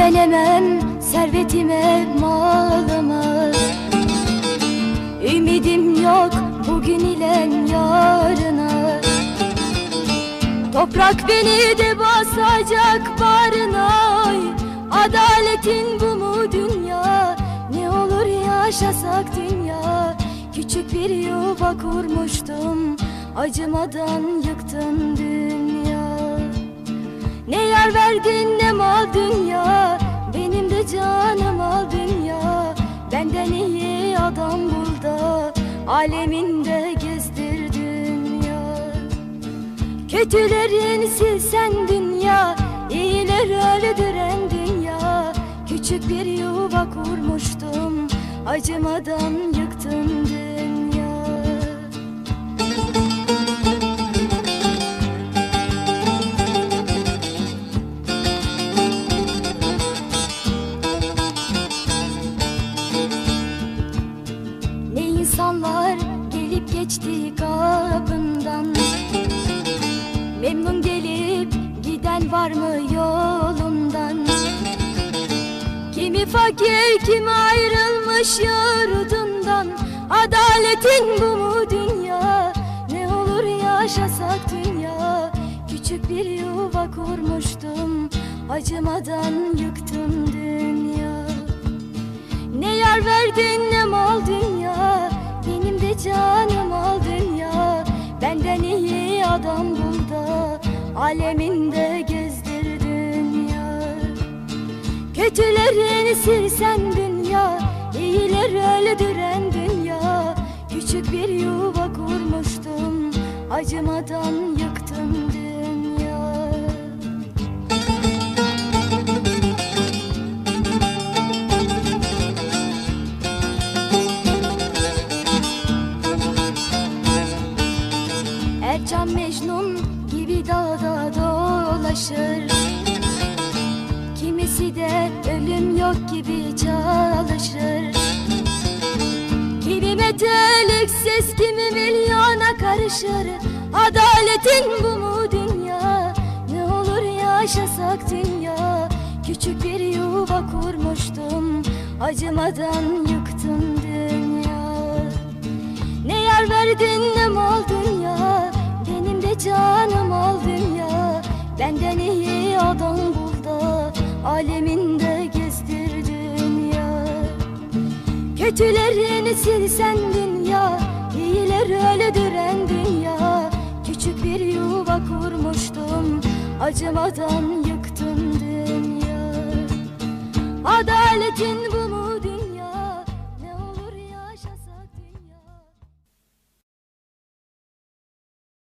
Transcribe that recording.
Güvenemem servetime malıma. Ümidim yok bugün ile yarına. Toprak beni de basacak barına. Adaletin bu mu dünya? Ne olur yaşasak dünya? Küçük bir yuva kurmuştum Acımadan yıktın dünya. Ne yer verdin ne mal Aleminde gezdir dünya Kötülerin silsen dünya iyiler öldüren dünya. Küçük bir yuva kurmuştum Acımadan yıktın dünya geçti kapından. Memnun gelip giden var mı yolundan? Kimi fakir kimi ayrılmış yurdundan. Adaletin bu mu dünya? Ne olur yaşasak dünya? Küçük bir yuva kurmuştum Acımadan yıktım dünya. Ne yer verdin ne mal dünya. Benim de canım Aleminde gezdir dünya. Kötülerini silsen dünya iyiler öldüren dünya. Küçük bir yuva kurmuştum Acımadan yıktım dünya. Ercan Mecnun gibi dağda dolaşır. Kimisi de ölüm yok gibi çalışır. Kimi metalik ses kimi milyona karışır. Adaletin bu mu dünya? Ne olur yaşasak dünya? Küçük bir yuva kurmuştum Acımadan yıktım dünya. Ne yer verdin ne mal canım al dünya. Benden iyi adam burada Aleminde gezdir dünya. Kötülerini silsen dünya iyiler öldüren dünya. Küçük bir yuva kurmuştum Acımadan yıktım dünya. Adaletin